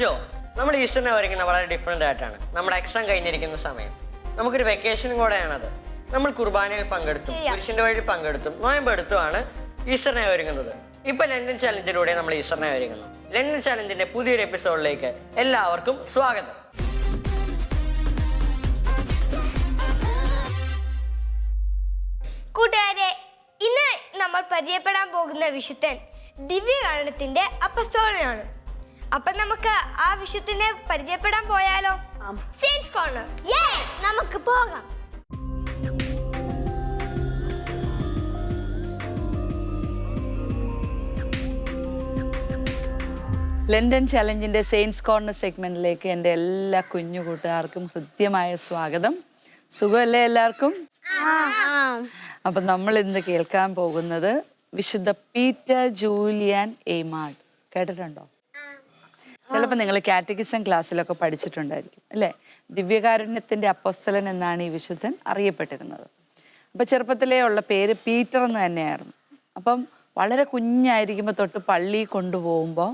ജോ നമ്മൾ ഈസ്റ്ററിനെ വരയ്ക്കുന്ന വളരെ ഡിഫറെന്റ് ആയിട്ടാണ്. നമ്മുടെ എക്സാം കഴിഞ്ഞിരിക്കുന്ന സമയം. നമുക്കൊരു വെക്കേഷനും കൂടെയാണത്. നമ്മൾ കുർബാനയിൽ പങ്കെടുത്തും. പുരുഷന്റെ വഴി പങ്കെടുത്തും നോയമ്പെടുത്തുമാണ് ഈസ്റ്ററിനെ ഒരുങ്ങുന്നത് ഇപ്പൊ ലണ്ടൻ ചലഞ്ചിലൂടെ നമ്മൾ ഈസ്റ്ററിനെ ഒരുങ്ങുന്നു ലണ്ടൻ ചലഞ്ചിന്റെ പുതിയൊരു എപ്പിസോഡിലേക്ക് എല്ലാവർക്കും സ്വാഗതം. കൂട്ടുകാരെ ഇന്ന് നമ്മൾ പരിചയപ്പെടാൻ പോകുന്ന വിശുദ്ധൻ ദിവ്യകാരണത്തിന്റെ അപ്പസ്തോലനാണ്. അപ്പൊ നമുക്ക് ആ വിശുദ്ധനെ പരിചയപ്പെടാൻ പോയാലോ? സയൻസ് കോർണർ നമുക്ക് പോകാം. ലണ്ടൻ ചലഞ്ചിന്റെ സെയിൻസ് കോർണർ സെഗ്മെന്റിലേക്ക് എന്റെ എല്ലാ കുഞ്ഞു കൂട്ടുകാർക്കും ഹൃദ്യമായ സ്വാഗതം. സുഖമല്ലേ എല്ലാവർക്കും? അപ്പം നമ്മൾ ഇന്ന് കേൾക്കാൻ പോകുന്നത് വിശുദ്ധ പീറ്റർ ജൂലിയാൻ എയ്മാഡ് കേട്ടിട്ടുണ്ടോ? ചിലപ്പോൾ നിങ്ങൾ കാറ്റഗിസം ക്ലാസ്സിലൊക്കെ പഠിച്ചിട്ടുണ്ടായിരിക്കും അല്ലേ? ദിവ്യകാരുണ്യത്തിന്റെ അപ്പോസ്തലൻ എന്നാണ് ഈ വിശുദ്ധൻ അറിയപ്പെട്ടിരുന്നത്. അപ്പം ചെറുപ്പത്തിലേ ഉള്ള പേര് പീറ്റർ എന്ന് തന്നെയായിരുന്നു. അപ്പം വളരെ കുഞ്ഞായിരിക്കുമ്പോൾ തൊട്ട് പള്ളി കൊണ്ടുപോകുമ്പോൾ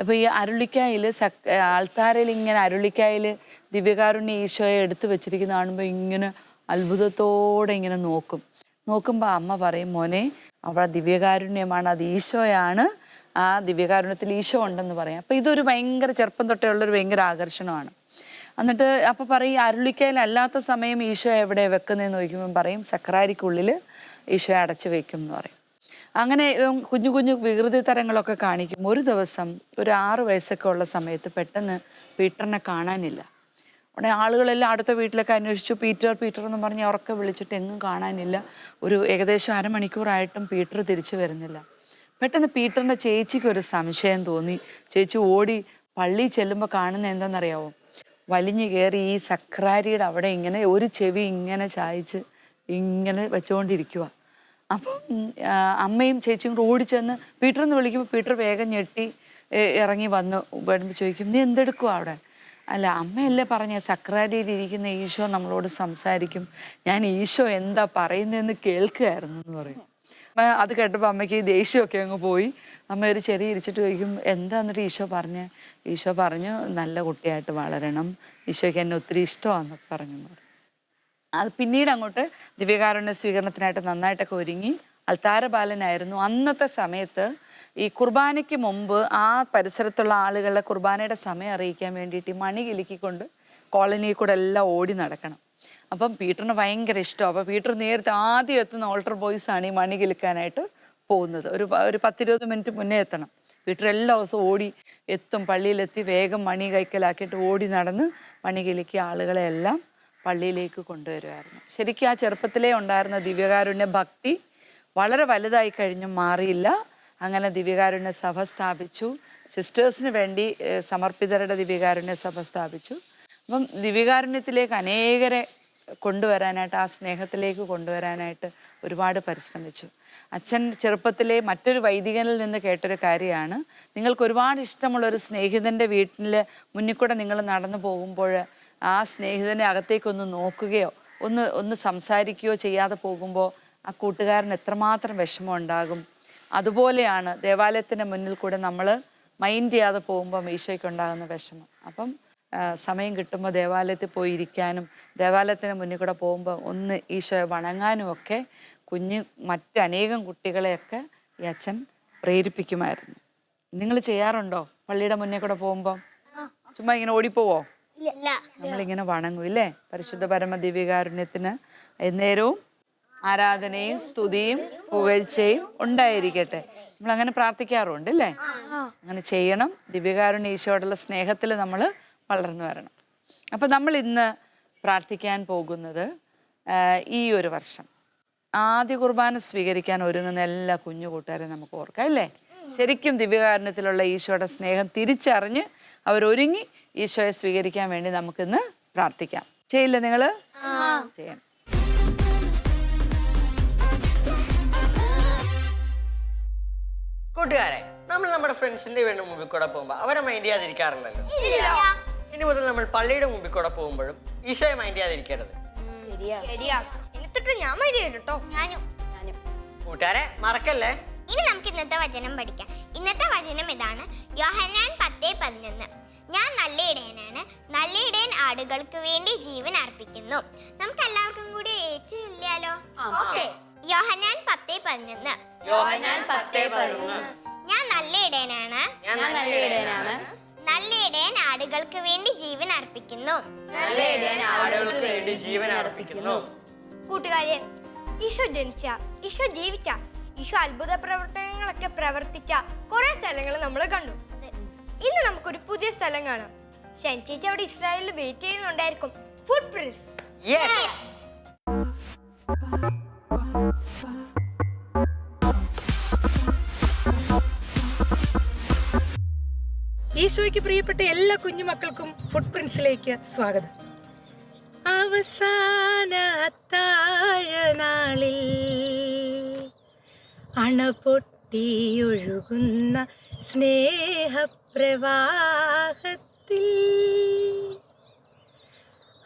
അപ്പോൾ ഈ അരുളിക്കായിൽ സക് ആൾത്താരയിൽ ഇങ്ങനെ അരുളിക്കായിൽ ദിവ്യകാരുണ്യ ഈശോയെ എടുത്തു വെച്ചിരിക്കുന്ന കാണുമ്പോൾ ഇങ്ങനെ അത്ഭുതത്തോടെ ഇങ്ങനെ നോക്കും. നോക്കുമ്പോൾ അമ്മ പറയും മോനെ അവിടെ ദിവ്യകാരുണ്യമാണ് അത് ഈശോയാണ് ആ ദിവ്യകാരുണ്യത്തിൽ ഈശോ ഉണ്ടെന്ന് പറയാം. അപ്പം ഇതൊരു ഭയങ്കര ചെറുപ്പം തൊട്ടേ ഉള്ളൊരു ഭയങ്കര ആകർഷണമാണ്. എന്നിട്ട് അപ്പം പറയും അരുളിക്കയിൽ അല്ലാത്ത സമയം ഈശോ എവിടെ വെക്കുന്നതെന്ന് ചോദിക്കുമ്പോൾ പറയും സക്രാരിക്കുള്ളിൽ ഈശോയെ അടച്ചു വെക്കും എന്ന് പറയും. അങ്ങനെ കുഞ്ഞു കുഞ്ഞു വികൃതി തരങ്ങളൊക്കെ കാണിക്കും. ഒരു ദിവസം ഒരു ആറ് വയസ്സൊക്കെ ഉള്ള സമയത്ത് പെട്ടെന്ന് പീറ്ററിനെ കാണാനില്ല. ഉടനെ ആളുകളെല്ലാം അടുത്ത വീട്ടിലൊക്കെ അന്വേഷിച്ചു പീറ്റർ പീറ്റർ എന്ന് പറഞ്ഞ് ഉറക്കെ വിളിച്ചിട്ട് എങ്ങും കാണാനില്ല. ഒരു ഏകദേശം അരമണിക്കൂറായിട്ടും പീറ്റർ തിരിച്ചു വരുന്നില്ല. പെട്ടെന്ന് പീറ്ററിന്റെ ചേച്ചിക്ക് ഒരു സംശയം തോന്നി. ചേച്ചി ഓടി പള്ളി ചെല്ലുമ്പോൾ കാണുന്ന എന്താണെന്നറിയാവോ വലിഞ്ഞു കയറി ഈ സക്രാരിയുടെ അവിടെ ഇങ്ങനെ ഒരു ചെവി ഇങ്ങനെ ചായച്ച് ഇങ്ങനെ വെച്ചുകൊണ്ടിരിക്കുക അപ്പം അമ്മയും ചേച്ചിയും കൂടെ ഓടിച്ചെന്ന് പീറ്റർ എന്ന് വിളിക്കുമ്പോൾ പീറ്റർ വേഗം ഞെട്ടി ഇറങ്ങി വന്ന് വരുമ്പോൾ ചോദിക്കും നീ എന്തെടുക്കുക അവിടെ? അല്ല അമ്മയല്ലേ പറഞ്ഞ സക്രാരിയിൽ ഇരിക്കുന്ന ഈശോ നമ്മളോട് സംസാരിക്കും. ഞാൻ ഈശോ എന്താ പറയുന്നതെന്ന് കേൾക്കുകയായിരുന്നു എന്ന് പറയും. അത് കേട്ടപ്പോൾ അമ്മയ്ക്ക് ദേഷ്യമൊക്കെ അങ്ങ് പോയി. അമ്മ ഒരു ചെറിയ ഇരിച്ചിട്ട് ചോദിക്കും എന്താ എന്നിട്ട് ഈശോ പറഞ്ഞ്? ഈശോ പറഞ്ഞു നല്ല കുട്ടിയായിട്ട് വളരണം. ഈശോയ്ക്ക് എന്നെ ഒത്തിരി ഇഷ്ടമാണെന്നൊക്കെ പറഞ്ഞു അത് പിന്നീട് അങ്ങോട്ട് ദിവ്യകാരുണ്യ സ്വീകരണത്തിനായിട്ട് നന്നായിട്ടൊക്കെ ഒരുങ്ങി അൾത്താരബാലനായിരുന്നു അന്നത്തെ സമയത്ത് ഈ കുർബാനയ്ക്ക് മുമ്പ് ആ പരിസരത്തുള്ള ആളുകളുടെ കുർബാനയുടെ സമയം അറിയിക്കാൻ വേണ്ടിയിട്ട് മണി കിലുക്കിക്കൊണ്ട് കോളനിയിൽ കൂടെ എല്ലാം ഓടി നടക്കണം. അപ്പം പീറ്ററിന് ഭയങ്കര ഇഷ്ടമാണ് അപ്പം പീറ്റർ നേരത്തെ ആദ്യം എത്തുന്ന ഓൾട്ടർ ബോയ്സ് ആണ് ഈ മണി കിലുക്കാനായിട്ട് പോകുന്നത്. ഒരു ഒരു പത്തിരുപത് മിനിറ്റ് മുന്നേ എത്തണം. പീറ്റർ എല്ലാ ദിവസവും ഓടി എത്തും. പള്ളിയിലെത്തി വേഗം മണി കൈക്കലാക്കിയിട്ട് ഓടി നടന്ന് മണി കിലുക്കി ആളുകളെ എല്ലാം പള്ളിയിലേക്ക് കൊണ്ടുവരുമായിരുന്നു ശരിക്കും ആ ചെറുപ്പത്തിലേ ഉണ്ടായിരുന്ന ദിവ്യകാരുണ്യ ഭക്തി വളരെ വലുതായി കഴിഞ്ഞു മാറിയില്ല. അങ്ങനെ ദിവ്യകാരുണ്യ സഭ സ്ഥാപിച്ചു. സിസ്റ്റേഴ്സിന് വേണ്ടി സമർപ്പിതരുടെ ദിവ്യകാരുണ്യ സഭ സ്ഥാപിച്ചു. അപ്പം ദിവ്യകാരുണ്യത്തിലേക്ക് അനേകരെ കൊണ്ടുവരാനായിട്ട് ആ സ്നേഹത്തിലേക്ക് കൊണ്ടുവരാനായിട്ട് ഒരുപാട് പരിശ്രമിച്ചു. അച്ഛൻ ചെറുപ്പത്തിലെ മറ്റൊരു വൈദികനിൽ നിന്ന് കേട്ടൊരു കാര്യമാണ്. നിങ്ങൾക്ക് ഒരുപാട് ഇഷ്ടമുള്ള ഒരു സ്നേഹിതന്റെ വീട്ടിൽ മുന്നിൽ കൂടെ നിങ്ങൾ നടന്നു പോകുമ്പോൾ ആ സ്നേഹിതനെ അകത്തേക്കൊന്ന് നോക്കുകയോ ഒന്ന് ഒന്ന് സംസാരിക്കുകയോ ചെയ്യാതെ പോകുമ്പോൾ ആ കൂട്ടുകാരൻ എത്രമാത്രം വിഷമം ഉണ്ടാകും. അതുപോലെയാണ് ദേവാലയത്തിന്റെ മുന്നിൽ കൂടെ നമ്മൾ മൈൻഡ് ചെയ്യാതെ പോകുമ്പോൾ ഈശോയ്ക്ക് ഉണ്ടാകുന്ന വിഷമം. അപ്പം സമയം കിട്ടുമ്പോൾ ദേവാലയത്തിൽ പോയി ഇരിക്കാനും ദേവാലയത്തിന് മുന്നിൽ കൂടെ പോകുമ്പോൾ ഒന്ന് ഈശോയെ വണങ്ങാനും ഒക്കെ കുഞ്ഞ് മറ്റനേകം കുട്ടികളെയൊക്കെ ഈ അച്ഛൻ പ്രേരിപ്പിക്കുമായിരുന്നു. നിങ്ങൾ ചെയ്യാറുണ്ടോ പള്ളിയുടെ മുന്നിൽ കൂടെ പോകുമ്പോൾ ചുമ്മാ ഇങ്ങനെ ഓടിപ്പോവോ? നമ്മളിങ്ങനെ വണങ്ങും ഇല്ലേ? പരിശുദ്ധ പരമ ദിവ്യകാരുണ്യത്തിന് എന്നേരവും ആരാധനയും സ്തുതിയും പുകഴ്ചയും ഉണ്ടായിരിക്കട്ടെ. നമ്മൾ അങ്ങനെ പ്രാർത്ഥിക്കാറുണ്ട് അല്ലേ അങ്ങനെ ചെയ്യണം. ദിവ്യകാരുണ്യ ഈശോടുള്ള സ്നേഹത്തിൽ നമ്മൾ വളർന്നു വരണം. അപ്പോൾ നമ്മൾ ഇന്ന് പ്രാർത്ഥിക്കാൻ പോകുന്നത് ഈ ഒരു വർഷം. ആദ്യ കുർബാന സ്വീകരിക്കാൻ ഒരുങ്ങുന്ന എല്ലാ കുഞ്ഞു കൂട്ടുകാരെ നമുക്ക് ഓർക്കാം അല്ലേ? ശരിക്കും ദിവ്യകാരണത്തിലുള്ള ഈശോയുടെ സ്നേഹം തിരിച്ചറിഞ്ഞ് അവരൊരുങ്ങി ഈശോയെ സ്വീകരിക്കാൻ വേണ്ടി നമുക്കിന്ന് പ്രാർത്ഥിക്കാം. ചെയ്യില്ല നിങ്ങൾ ചെയ്യാം കൂട്ടുകാരെ നമ്മൾ നമ്മുടെ ഫ്രണ്ട്സിന്റെ വീടിന് മുമ്പിൽ കൂടെ പോകുമ്പോൾ അവരെ മൈൻഡ് ചെയ്യാതിരിക്കാറില്ലല്ലോ. ഇനി മുതൽ നമ്മൾ പള്ളിയുടെ മുമ്പിൽ കൂടെ പോകുമ്പോഴും ഈശോയെ മൈൻഡ് ചെയ്യാതിരിക്കരുത്. ശരിയാ. എന്നിട്ട് ഞാൻ മൈൻഡ് ചെയ്തിട്ടോ ഞാനും. കൂട്ടുകാരെ മറക്കല്ലേ? ഇനി നമുക്ക് ഇന്നത്തെ വചനം പഠിക്കാം. ഇന്നത്തെ വചനം ഇതാണ് യോഹന്നാൻ പത്തേ പതിനൊന്ന്. ഞാൻ നല്ല ഇടയനാണ് നല്ല ഇടയൻ ആടുകൾക്ക് വേണ്ടി ജീവൻ അർപ്പിക്കുന്നു. നമുക്ക് എല്ലാവർക്കും കൂടി ഏറ്റില്ലാലോ ഓക്കെ. യോഹന്നാൻ പത്തേ പതിനൊന്ന്. യോഹന്നാൻ പത്തേ പതിനൊന്ന്. ഞാൻ നല്ല ഇടയനാണ് ഞാൻ നല്ല ഇടയനാണ് നല്ല ഇടയൻ ആടുകൾക്ക് വേണ്ടി ജീവൻ അർപ്പിക്കുന്നു. നല്ല ഇടയൻ ആളുകൾക്ക് വേണ്ടി ജീവൻ അർപ്പിക്കുന്നു. കൂട്ടുകാരെ ഈശോ ജനിച്ച ഈശോ ജീവിച്ച ഈശോ അത്ഭുത പ്രവർത്തനങ്ങളൊക്കെ പ്രവർത്തിച്ച കുറെ സ്ഥലങ്ങൾ നമ്മൾ കണ്ടു. ഇന്ന് നമുക്കൊരു പുതിയ സ്ഥലം കാണാം. ഷൻ ചേച്ചി അവിടെ ഇസ്രായേലിൽ വെയിറ്റ് ചെയ്യുന്നുണ്ടായിരിക്കും. ഫുഡ് പ്രിൻസ് യെസ് ഈശോയ്ക്ക് പ്രിയപ്പെട്ട എല്ലാ കുഞ്ഞുമക്കൾക്കും ഫുഡ് പ്രിൻസിലേക്ക് സ്വാഗതം. അവസാന അത്താഴനാളിൽ അണപൊട്ടിയൊഴുകുന്ന സ്നേഹപ്രവാഹത്തിൽ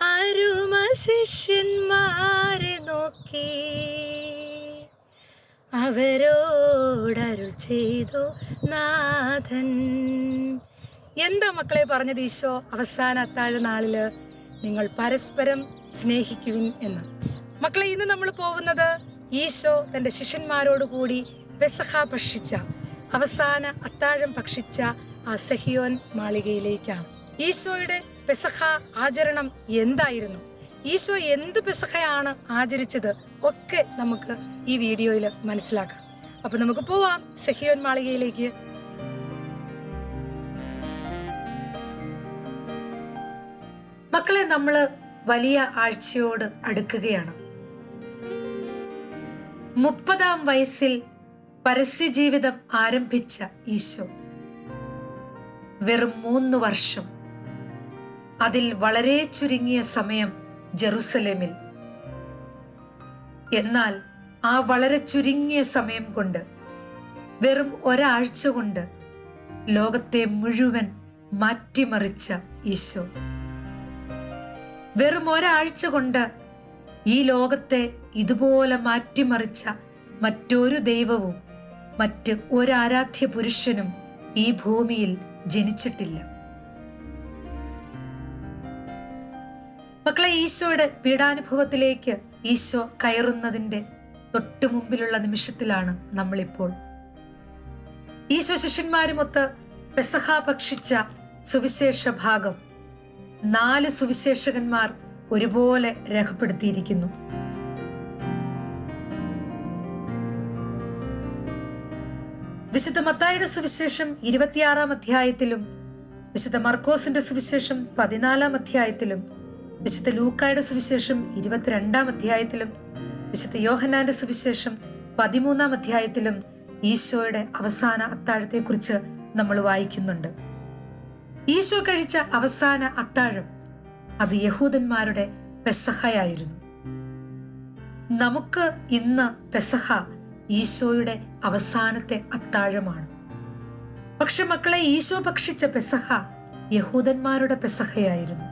അരുമ ശിഷ്യന്മാരെ നോക്കി അവരോടരുൾ ചെയ്തു നാഥൻ. എന്താ മക്കളെ പറഞ്ഞത് ഈശോ? അവസാന അത്താഴ നാളിൽ നിങ്ങൾ പരസ്പരം സ്നേഹിക്കുവിൻ എന്ന്. മക്കളെ ഇന്ന് നമ്മൾ പോകുന്നത് ഈശോ തന്റെ ശിഷ്യന്മാരോട് കൂടി പെസഹ ഭക്ഷിച്ച അവസാന അത്താഴം ഭക്ഷിച്ച ആ സഹിയോൻ മാളികയിലേക്കാണ്. ഈശോയുടെ പെസഹ ആചരണം എന്തായിരുന്നു? ഈശോ എന്ത് പെസഹയാണ് ആചരിച്ചത്? ഒക്കെ നമുക്ക് ഈ വീഡിയോയിൽ മനസ്സിലാക്കാം. അപ്പൊ നമുക്ക് പോവാം സഹിയോൻ മാളികയിലേക്ക്. മക്കളെ നമ്മൾ വലിയ ആഴ്ചയോട് അടുക്കുകയാണ്. മുപ്പതാം വയസ്സിൽ പരസ്യജീവിതം ആരംഭിച്ച ഈശോ. വെറും മൂന്ന് വർഷം. അതിൽ വളരെ ചുരുങ്ങിയ സമയം ജെറുസലേമിൽ. എന്നാൽ ആ വളരെ ചുരുങ്ങിയ സമയം കൊണ്ട് വെറും ഒരാഴ്ച കൊണ്ട് ലോകത്തെ മുഴുവൻ മാറ്റിമറിച്ച ഈശോ. വെറും ഒരാഴ്ച കൊണ്ട് ഈ ലോകത്തെ ഇതുപോലെ മാറ്റിമറിച്ച മറ്റൊരു ദൈവവും മറ്റ് ഒരാരാധ്യ പുരുഷനും ഈ ഭൂമിയിൽ ജനിച്ചിട്ടില്ല. മക്കളെ ഈശോയുടെ പീഡാനുഭവത്തിലേക്ക് ഈശോ കയറുന്നതിന്റെ തൊട്ടു മുമ്പിലുള്ള നിമിഷത്തിലാണ് നമ്മളിപ്പോൾ. ഈശോ ശിഷ്യന്മാരുമൊത്ത് പെസഹ ഭക്ഷിച്ച സുവിശേഷ ഭാഗം നാല് സുവിശേഷകന്മാർ ഒരുപോലെ രേഖപ്പെടുത്തിയിരിക്കുന്നു. വിശുദ്ധ മത്തായുടെ സുവിശേഷം ഇരുപത്തിയാറാം അധ്യായത്തിലും വിശുദ്ധ മർക്കോസിന്റെ സുവിശേഷം പതിനാലാം അധ്യായത്തിലും വിശുദ്ധ ലൂക്കായുടെ സുവിശേഷം ഇരുപത്തിരണ്ടാം അധ്യായത്തിലും വിശുദ്ധ യോഹനാന്റെ സുവിശേഷം പതിമൂന്നാം അധ്യായത്തിലും ഈശോയുടെ അവസാന അത്താഴത്തെക്കുറിച്ച് നമ്മൾ വായിക്കുന്നുണ്ട്. ഈശോ കഴിച്ച അവസാന അത്താഴം അത് യഹൂദന്മാരുടെ പെസഹയായിരുന്നു. നമുക്ക് ഇന്ന് പെസഹ ഈശോയുടെ അവസാനത്തെ അത്താഴമാണ്. പക്ഷെ മക്കളെ ഈശോ ഭക്ഷിച്ച പെസഹ യഹൂദന്മാരുടെ പെസഹയായിരുന്നു.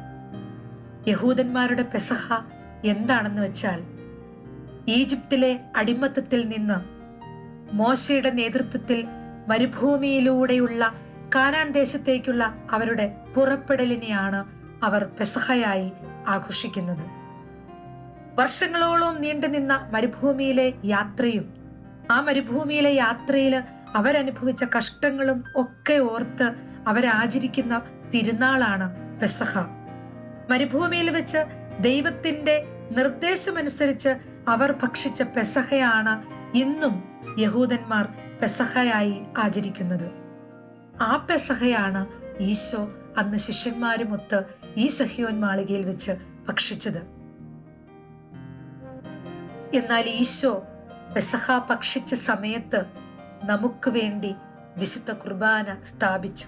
യഹൂദന്മാരുടെ പെസഹ എന്താണെന്ന് വെച്ചാൽ ഈജിപ്തിലെ അടിമത്തത്തിൽ നിന്ന് മോശയുടെ നേതൃത്വത്തിൽ മരുഭൂമിയിലൂടെയുള്ള കാനാൻ ദേശത്തേക്കുള്ള അവരുടെ പുറപ്പെടലിനെയാണ് അവർ പെസഹയായി ആഘോഷിക്കുന്നത്. വർഷങ്ങളോളം നീണ്ടുനിന്ന മരുഭൂമിയിലെ യാത്രയും ആ മരുഭൂമിയിലെ യാത്രയിൽ അവരനുഭവിച്ച കഷ്ടങ്ങളും ഒക്കെ ഓർത്ത് അവരാചരിക്കുന്ന തിരുനാളാണ് പെസഹ. മരുഭൂമിയിൽ വെച്ച് ദൈവത്തിന്റെ നിർദ്ദേശമനുസരിച്ച് അവർ ഭക്ഷിച്ച പെസഹയാണ് ഇന്നും യഹൂദന്മാർ പെസഹയായി ആചരിക്കുന്നത്. ആ പെസഹയാണ് ഈശോ അന്ന് ശിഷ്യന്മാരുമൊത്ത് ഈ സഹ്യോൻ മാളികയിൽ വെച്ച് ഭക്ഷിച്ചത്. എന്നാൽ ഈശോ പെസഹ ഭക്ഷിച്ച സമയത്ത് നമുക്ക് വേണ്ടി വിശുദ്ധ കുർബാന സ്ഥാപിച്ചു.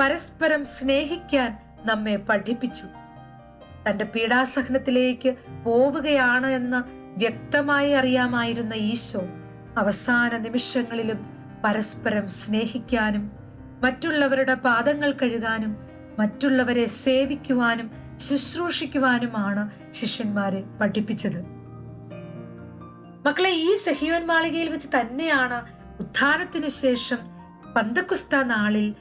പരസ്പരം സ്നേഹിക്കാൻ നമ്മെ പഠിപ്പിച്ചു. തന്റെ പീഡാസഹനത്തിലേക്ക് പോവുകയാണ് എന്ന് വ്യക്തമായി അറിയാമായിരുന്ന ഈശോ അവസാന നിമിഷങ്ങളിലും പരസ്പരം സ്നേഹിക്കാനും മറ്റുള്ളവരുടെ പാദങ്ങൾ കഴുകാനും മറ്റുള്ളവരെ സേവിക്കുവാനും ശുശ്രൂഷിക്കുവാനുമാണ് ശിഷ്യന്മാരെ പഠിപ്പിച്ചത്. മക്കളെ ഈ സഹിയോൻ മാളികയിൽ വെച്ച് തന്നെയാണ് ഉത്ഥാനത്തിനു ശേഷം പന്തക്കുസ്ത നാളിൽ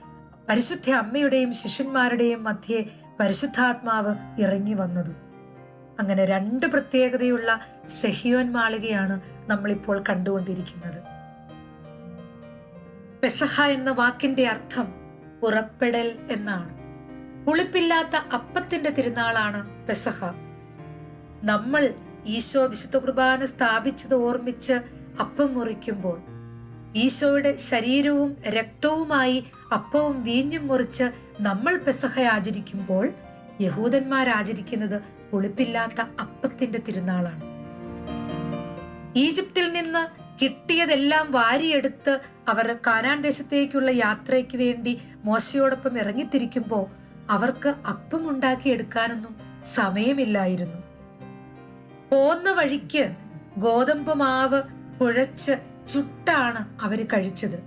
പരിശുദ്ധ അമ്മയുടെയും ശിഷ്യന്മാരുടെയും മധ്യേ പരിശുദ്ധാത്മാവ് ഇറങ്ങി വന്നതും. അങ്ങനെ രണ്ട് പ്രത്യേകതയുള്ള സെഹിയോൻ മാളികയാണ് നമ്മളിപ്പോൾ കണ്ടുകൊണ്ടിരിക്കുന്നത്. പെസഹ എന്ന വാക്കിന്റെ അർത്ഥം പുറപ്പെടൽ എന്നാണ്. പുളിപ്പില്ലാത്ത അപ്പത്തിന്റെ തിരുനാളാണ് പെസഹ. നമ്മൾ ഈശോ വിശുദ്ധ കുർബാന സ്ഥാപിച്ചത് ഓർമ്മിച്ച് അപ്പം മുറിക്കുമ്പോൾ ഈശോയുടെ ശരീരവും രക്തവുമായി അപ്പവും വീഞ്ഞും മുറിച്ച് നമ്മൾ പെസഹ ആചരിക്കുമ്പോൾ യഹൂദന്മാർ ആചരിക്കുന്നത് പുളിപ്പില്ലാത്ത അപ്പത്തിന്റെ തിരുനാളാണ്. ഈജിപ്തിൽ നിന്ന് കിട്ടിയതെല്ലാം വാരിയെടുത്ത് അവർ കാനാൻ ദേശത്തേക്കുള്ള യാത്രയ്ക്ക് വേണ്ടി മോശയോടൊപ്പം ഇറങ്ങിത്തിരിക്കുമ്പോൾ അവർക്ക് അപ്പം ഉണ്ടാക്കിയെടുക്കാനൊന്നും സമയമില്ലായിരുന്നു. പോന്ന വഴിക്ക് ഗോതമ്പ് മാവ് കുഴച്ച് ചുട്ടാണ് അവർ കഴിച്ചത്.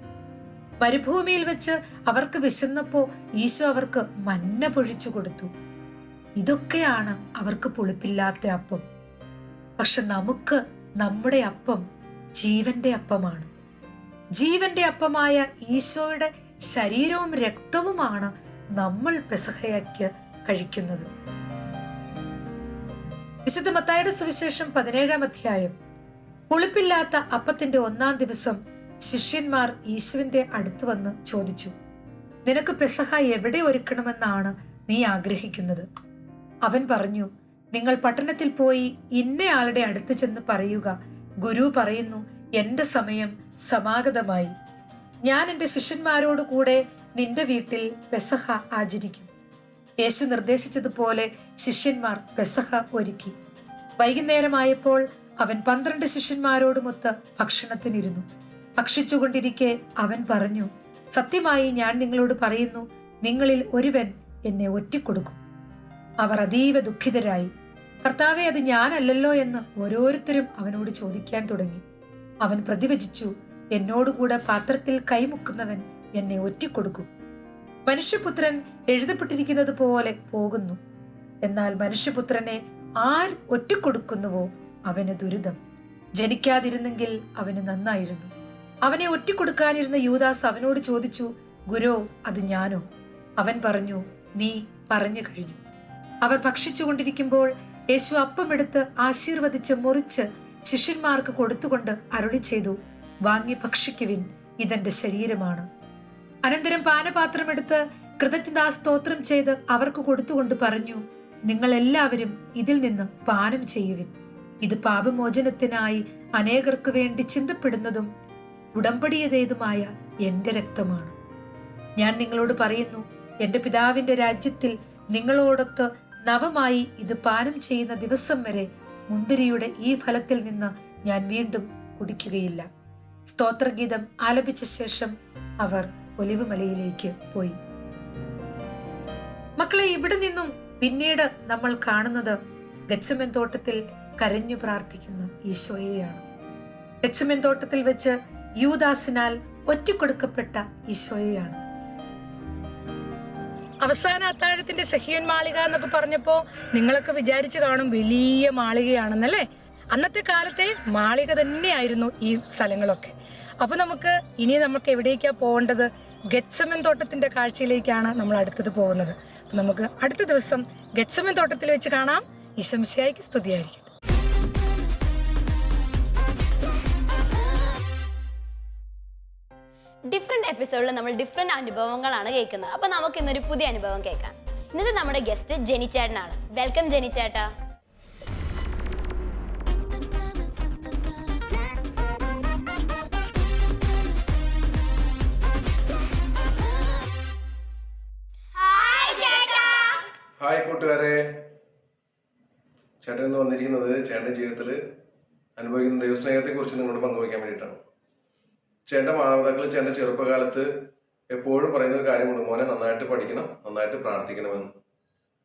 മരുഭൂമിയിൽ വെച്ച് അവർക്ക് വിശന്നപ്പോ ഈശോ അവർക്ക് മന്ന പൊഴിച്ചു കൊടുത്തു. ഇതൊക്കെയാണ് അവർക്ക് പുളിപ്പില്ലാത്ത അപ്പം. പക്ഷെ നമുക്ക് നമ്മുടെ അപ്പം ജീവന്റെ അപ്പമാണ്. ജീവന്റെ അപ്പമായ ഈശോയുടെ ശരീരവും രക്തവുമാണ് നമ്മൾ പെസഹയ്ക്ക് കഴിക്കുന്നത്. വിശുദ്ധ മത്തായുടെ സുവിശേഷം പതിനേഴാം അധ്യായം. പുളിപ്പില്ലാത്ത അപ്പത്തിന്റെ ഒന്നാം ദിവസം ശിഷ്യന്മാർ ഈശുവിന്റെ അടുത്ത് വന്ന് ചോദിച്ചു നിനക്ക് പെസഹ എവിടെ ഒരുക്കണമെന്നാണ് നീ ആഗ്രഹിക്കുന്നത്? അവൻ പറഞ്ഞു നിങ്ങൾ പട്ടണത്തിൽ പോയി ഇന്നയാളുടെ അടുത്ത് ചെന്ന് പറയുക ഗുരു പറയുന്നു എന്റെ സമയം സമാഗതമായി. ഞാൻ എന്റെ ശിഷ്യന്മാരോട് കൂടെ നിന്റെ വീട്ടിൽ പെസഹ ആചരിക്കും. യേശു നിർദ്ദേശിച്ചതുപോലെ ശിഷ്യന്മാർ പെസഹ ഒരുക്കി. വൈകുന്നേരമായപ്പോൾ അവൻ പന്ത്രണ്ട് ശിഷ്യന്മാരോടുമൊത്ത് ഭക്ഷണത്തിനിരുന്നു. ഭക്ഷിച്ചുകൊണ്ടിരിക്കെ അവൻ പറഞ്ഞു സത്യമായി ഞാൻ നിങ്ങളോട് പറയുന്നു നിങ്ങളിൽ ഒരുവൻ എന്നെ ഒറ്റിക്കൊടുക്കും. അവർ അതീവ ദുഃഖിതരായി. കർത്താവെ അത് ഞാനല്ലല്ലോ എന്ന് ഓരോരുത്തരും അവനോട് ചോദിക്കാൻ തുടങ്ങി. അവൻ പ്രതിവചിച്ചു എന്നോടുകൂടെ പാത്രത്തിൽ കൈമുക്കുന്നവൻ എന്നെ ഒറ്റിക്കൊടുക്കും. മനുഷ്യപുത്രൻ എഴുതപ്പെട്ടിരിക്കുന്നത് പോലെ പോകുന്നു. എന്നാൽ മനുഷ്യപുത്രനെ ആർ ഒറ്റിക്കൊടുക്കുന്നുവോ അവന് ദുരിതം. ജനിക്കാതിരുന്നെങ്കിൽ അവന് നന്നായിരുന്നു. അവനെ ഒറ്റിക്കൊടുക്കാനിരുന്ന യൂദാസ് അവനോട് ചോദിച്ചു ഗുരോ അത് ഞാനോ? അവൻ പറഞ്ഞു നീ പറഞ്ഞു കഴിഞ്ഞു. അവർ ഭക്ഷിച്ചുകൊണ്ടിരിക്കുമ്പോൾ യേശു അപ്പമെടുത്ത് ആശീർവദിച്ച് മുറിച്ച് ശിഷ്യന്മാർക്ക് കൊടുത്തുകൊണ്ട് അരുളി ചെയ്തു വാങ്ങി ഭക്ഷിക്കുവിൻ ഇതെന്റെ ശരീരമാണ്. അനന്തരം പാനപാത്രമെടുത്ത് കൃതജ്ഞതാ സ്തോത്രം ചെയ്ത് അവർക്ക് കൊടുത്തുകൊണ്ട് പറഞ്ഞു നിങ്ങൾ എല്ലാവരും ഇതിൽ നിന്ന് പാനം ചെയ്യുവിൻ. ഇത് പാപമോചനത്തിനായി അനേകർക്ക് വേണ്ടി ചിന്തപ്പെടുന്നതും ഉടമ്പടിയതേതുമായ എന്റെ രക്തമാണ്. ഞാൻ നിങ്ങളോട് പറയുന്നു എന്റെ പിതാവിന്റെ രാജ്യത്തിൽ നിങ്ങളോടൊത്ത് നവമായി ഇത് പാനം ചെയ്യുന്ന ദിവസം വരെ മുന്തിരിയുടെ ഈ ഫലത്തിൽ നിന്ന് ഞാൻ വീണ്ടും കുടിക്കുകയില്ല. സ്തോത്രഗീതം ആലപിച്ച ശേഷം അവർ ഒലിവുമലയിലേക്ക് പോയി. മക്കളെ ഇവിടെ നിന്നും പിന്നീട് നമ്മൾ കാണുന്നത് ഗച്ചമൻ തോട്ടത്തിൽ കരഞ്ഞു പ്രാർത്ഥിക്കുന്ന ഈശോയെയാണ്. ഗച്ചമൻ തോട്ടത്തിൽ വെച്ച് യൂദാസിനാൽ ഒറ്റക്കൊടുക്കപ്പെട്ട ഈശോയെയാണ്. അവസാന അത്താഴത്തിന്റെ സഹിയൻ മാളിക എന്നൊക്കെ പറഞ്ഞപ്പോ നിങ്ങളൊക്കെ വിചാരിച്ചു കാണും വലിയ മാളികയാണെന്നല്ലേ? അന്നത്തെ കാലത്തെ മാളിക തന്നെയായിരുന്നു ഈ സ്ഥലങ്ങളൊക്കെ. അപ്പൊ നമുക്ക് ഇനി നമുക്ക് എവിടേക്കാ പോകേണ്ടത്? ഗച്ചമൻ തോട്ടത്തിന്റെ കാഴ്ചയിലേക്കാണ് നമ്മൾ അടുത്തത് പോകുന്നത്. നമുക്ക് അടുത്ത ദിവസം ഗച്ചമൻ തോട്ടത്തിൽ വെച്ച് കാണാം. ഈ ഈശംശയായിക്ക് സ്തുതിയായിരിക്കും. എപ്പിസോഡിൽ നമ്മൾ ഡിഫറെന്റ് അനുഭവങ്ങളാണ് കേൾക്കുന്നത്. അപ്പോൾ നമുക്ക് ഇന്നൊരു പുതിയ അനുഭവം കേൾക്കാം. ഇന്നത്തെ നമ്മുടെ ഗസ്റ്റ് ജനിച്ചേട്ടനാണ് ചേട്ടനാണ് വെൽക്കം ജനിച്ചേട്ടാ ചേട്ടാ. ഹായ് കൂട്ടുകാരെ. ചേട്ടൻ ഇന്ന് വന്നിരിക്കുന്നത് ചേട്ടന്റെ ജീവിതത്തിൽ അനുഭവിക്കുന്ന ദൈവസ്നേഹത്തെക്കുറിച്ച് നിങ്ങളോട് പങ്കുവയ്ക്കാൻ വേണ്ടിയിട്ടാണ്. ചേട്ടന്റെ മാതാപിതാക്കൾ ചേട്ടന്റെ ചെറുപ്പകാലത്ത് എപ്പോഴും പറയുന്ന ഒരു കാര്യമുണ്ട് മോനെ നന്നായിട്ട് പഠിക്കണം നന്നായിട്ട് പ്രാർത്ഥിക്കണമെന്ന്.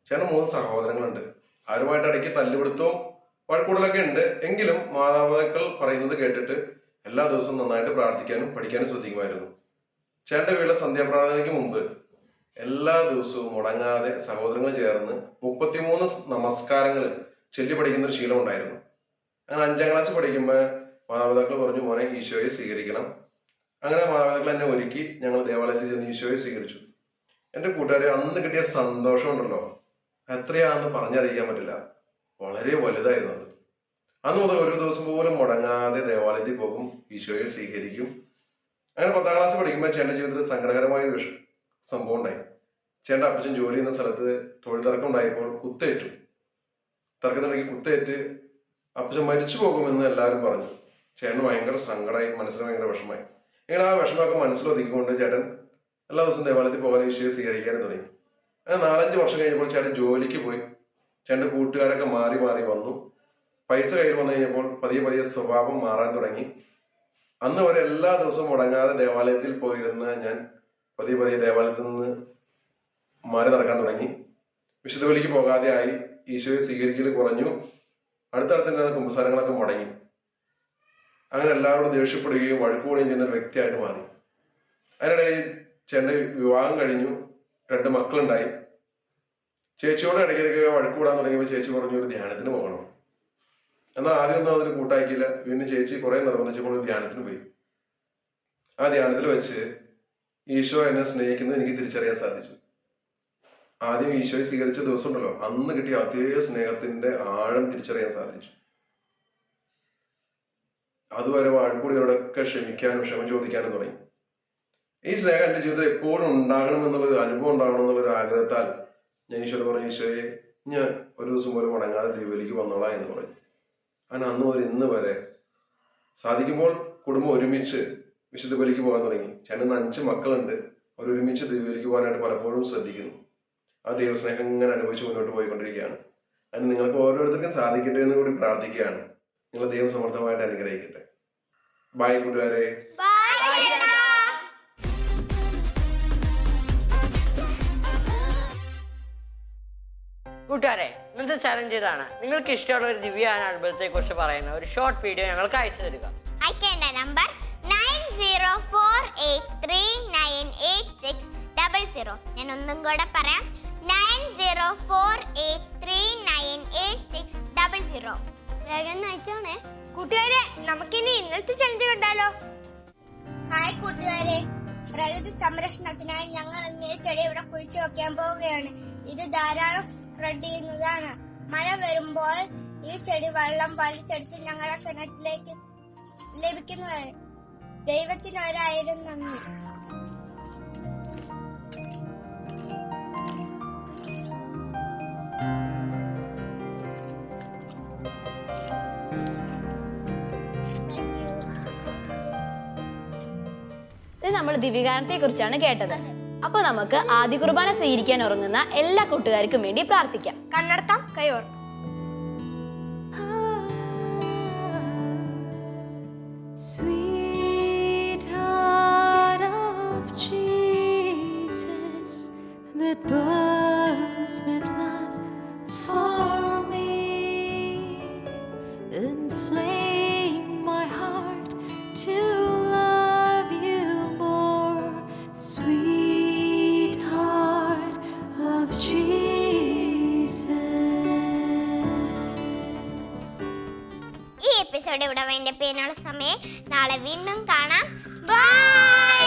ചേട്ടൻ മൂന്ന് സഹോദരങ്ങളുണ്ട്. അവരുമായിട്ട് ഇടയ്ക്ക് തല്ലുപിടുത്തവും വഴക്കൂടലൊക്കെ ഉണ്ട്. എങ്കിലും മാതാപിതാക്കൾ പറയുന്നത് കേട്ടിട്ട് എല്ലാ ദിവസവും നന്നായിട്ട് പ്രാർത്ഥിക്കാനും പഠിക്കാനും ശ്രദ്ധിക്കുമായിരുന്നു. ചേട്ടന്റെ വീട്ടിലെ സന്ധ്യാപ്രാർത്ഥനയ്ക്ക് മുമ്പ് എല്ലാ ദിവസവും മുടങ്ങാതെ സഹോദരങ്ങൾ ചേർന്ന് മുപ്പത്തിമൂന്ന് നമസ്കാരങ്ങൾ ചൊല്ലി പഠിക്കുന്ന ഒരു ശീലം ഉണ്ടായിരുന്നു അങ്ങനെ അഞ്ചാം ക്ലാസ് പഠിക്കുമ്പോൾ മാതാപിതാക്കൾ പറഞ്ഞു മോനെ ഈശോയെ സ്വീകരിക്കണം അങ്ങനെ മാതാപിതാക്കൾ എന്നെ ഒരുക്കി ഞങ്ങൾ ദേവാലയത്തിൽ ചെന്ന് ഈശോയെ സ്വീകരിച്ചു. എന്റെ കൂട്ടുകാരെ അന്ന് കിട്ടിയ സന്തോഷമുണ്ടല്ലോ എത്രയാണെന്ന് പറഞ്ഞറിയിക്കാൻ പറ്റില്ല. വളരെ വലുതായിരുന്നു അത്. അന്ന് മുതൽ ഒരു ദിവസം പോലും മുടങ്ങാതെ ദേവാലയത്തിൽ പോകും ഈശോയെ സ്വീകരിക്കും. അങ്ങനെ പത്താം ക്ലാസ് പഠിക്കുമ്പോൾ ചേട്ടന്റെ ജീവിതത്തിൽ സങ്കടകരമായ ഒരു സംഭവം ഉണ്ടായി. ചേട്ടന്റെ അപ്പച്ചൻ ജോലി ചെയ്യുന്ന സ്ഥലത്ത് തൊഴിൽ തർക്കം ഉണ്ടായപ്പോൾ കുത്തേറ്റു. തർക്കത്തിനിടയ്ക്ക് കുത്തേറ്റ് അപ്പച്ചൻ മരിച്ചു പോകുമെന്ന് എല്ലാവരും പറഞ്ഞു. ചേട്ടന് ഭയങ്കര സങ്കടമായി മനസ്സിന് ഭയങ്കര വിഷമമായി. എങ്കിൽ ആ വിഷമമൊക്കെ മനസ്സിലൊതുക്കിക്കൊണ്ട് ചേട്ടൻ എല്ലാ ദിവസവും ദേവാലയത്തിൽ പോകാൻ ഈശോയെ സ്വീകരിക്കാനും തുടങ്ങി. അങ്ങനെ നാലഞ്ച് വർഷം കഴിഞ്ഞപ്പോൾ ചേട്ടൻ ജോലിക്ക് പോയി. ചേട്ടന്റെ കൂട്ടുകാരൊക്കെ മാറി മാറി വന്നു. പൈസ കയ്യിൽ വന്നു കഴിഞ്ഞപ്പോൾ പതിയെ പതിയെ സ്വഭാവം മാറാൻ തുടങ്ങി. അന്ന് വരെ എല്ലാ ദിവസവും മുടങ്ങാതെ ദേവാലയത്തിൽ പോയിരുന്ന ഞാൻ പതിയെ പതിയെ ദേവാലയത്തിൽ നിന്ന് മാറി നടക്കാൻ തുടങ്ങി. വിശുദ്ധ ബലിക്ക് പോകാതെ ആയി ഈശോയെ സ്വീകരിക്കൽ കുറഞ്ഞു. അടുത്തടുത്ത് കുമ്പസാരങ്ങളൊക്കെ മുടങ്ങി. അങ്ങനെ എല്ലാവരോടും ദേഷ്യപ്പെടുകയും വഴക്കുകൂടുകയും ചെയ്യുന്ന ഒരു വ്യക്തിയായിട്ട് മാറി. അതിനിടയിൽ ചേട്ടന്റെ വിവാഹം കഴിഞ്ഞു. രണ്ട് മക്കളുണ്ടായി. ചേച്ചിയോട് ഇടയ്ക്കിടയ്ക്ക് വഴക്കുകൂടാൻ തുടങ്ങിയപ്പോൾ ചേച്ചി പറഞ്ഞു ഒരു ധ്യാനത്തിന് പോകണം. എന്നാൽ ആദ്യമൊന്നും അതിന് കൂട്ടാക്കിയില്ല. വീണ്ടും ചേച്ചി കുറെ നിർബന്ധിച്ചപ്പോൾ ഒരു ധ്യാനത്തിന് പോയി. ആ ധ്യാനത്തിൽ വെച്ച് ഈശോ എന്നെ സ്നേഹിക്കുന്നത് എനിക്ക് തിരിച്ചറിയാൻ സാധിച്ചു. ആദ്യം ഈശോയെ സ്വീകരിച്ച ദിവസം ഉണ്ടല്ലോ അന്ന് കിട്ടിയ അതേ സ്നേഹത്തിന്റെ ആഴം തിരിച്ചറിയാൻ സാധിച്ചു. അതുവരെ വാഴ്കൂടിയവരോടൊക്കെ ക്ഷമിക്കാനും ക്ഷമ ചോദിക്കാനും തുടങ്ങി. ഈ സ്നേഹം എന്റെ ജീവിതത്തിൽ എപ്പോഴും ഉണ്ടാകണം എന്നുള്ളൊരു അനുഭവം ഉണ്ടാകണം എന്നുള്ളൊരു ആഗ്രഹത്താൽ ഞാൻ ഈശോയോട് പറഞ്ഞു ഈശോയെ ഞാൻ ഒരു ദിവസം പോലും മുടങ്ങാതെ ദൈവലിക്ക് വന്നോളാം എന്ന് പറഞ്ഞു. അങ്ങനെ അന്ന് മുതൽ ഇന്ന് വരെ സാധിക്കുമ്പോൾ കുടുംബം ഒരുമിച്ച് വിശുദ്ധ ബലിക്ക് പോകാൻ തുടങ്ങി. ചേട്ടൻ അഞ്ച് മക്കളുണ്ട്. അവർ ഒരുമിച്ച് പോകാനായിട്ട് പലപ്പോഴും ശ്രദ്ധിക്കുന്നു. ആ ദൈവസ്നേഹം ഇങ്ങനെ അനുഭവിച്ച് മുന്നോട്ട് പോയിക്കൊണ്ടിരിക്കുകയാണ്. അതിന് നിങ്ങൾക്ക് ഓരോരുത്തർക്കും സാധിക്കട്ടെ എന്ന് കൂടി പ്രാർത്ഥിക്കുകയാണ്. നിങ്ങൾ ദൈവം സമർത്ഥമായിട്ട് അനുഗ്രഹിക്കട്ടെ. ബൈ കൂട്ടുകാരെ കൂട്ടുകാരെ ഇന്നത്തെ ചലഞ്ച് ഇതാണ് നിങ്ങൾക്ക് ഇഷ്ടമുള്ള ഒരു ദിവ്യ അനുഭവത്തെ കുറിച്ച് പറയുന്ന ഒരു ഷോർട്ട് വീഡിയോ ഞങ്ങൾക്ക് അയച്ചു തരിക. അയക്കേണ്ട number nine zero four eight three nine eight six double zero ഞാൻ ഒന്നും കൂടെ പറയാം. Nine zero four eight three nine eight six double zero വേഗം അയച്ചോണേ. കൂട്ടുകാരെ നമുക്കിനി ഇന്നത്തെ ചലഞ്ച് കണ്ടാലോ? ഹായ് കൂട്ടുകാരെ. പ്രകൃതി സംരക്ഷണത്തിനായി ഞങ്ങൾ ഇന്ന് ചെടി ഇവിടെ കുഴിച്ചു വെക്കാൻ പോവുകയാണ്. ഇത് ധാരാളം സ്പ്രെഡ് ചെയ്യുന്നതാണ്. മഴ വരുമ്പോൾ ഈ ചെടി വെള്ളം വലിച്ചെടുത്ത് ഞങ്ങളുടെ കിണറ്റിലേക്ക് ലഭിക്കുന്നതാണ്. ദൈവത്തിനൊരായിരം നന്ദി. നമ്മൾ ദിവ്യകാരണത്തെ കുറിച്ചാണ് കേട്ടത്. അപ്പൊ നമുക്ക് ആദ്യ കുർബാന സ്വീകരിക്കാൻ ഉറങ്ങുന്ന എല്ലാ കൂട്ടുകാർക്കും വേണ്ടി പ്രാർത്ഥിക്കാം. കണ്ണടത്താം കയ്യോർ. Sweetheart എപ്പിസോഡ് ഇവിടെ വേണ്ട പേനുള്ള സമയം. നാളെ വീണ്ടും കാണാം. ബൈ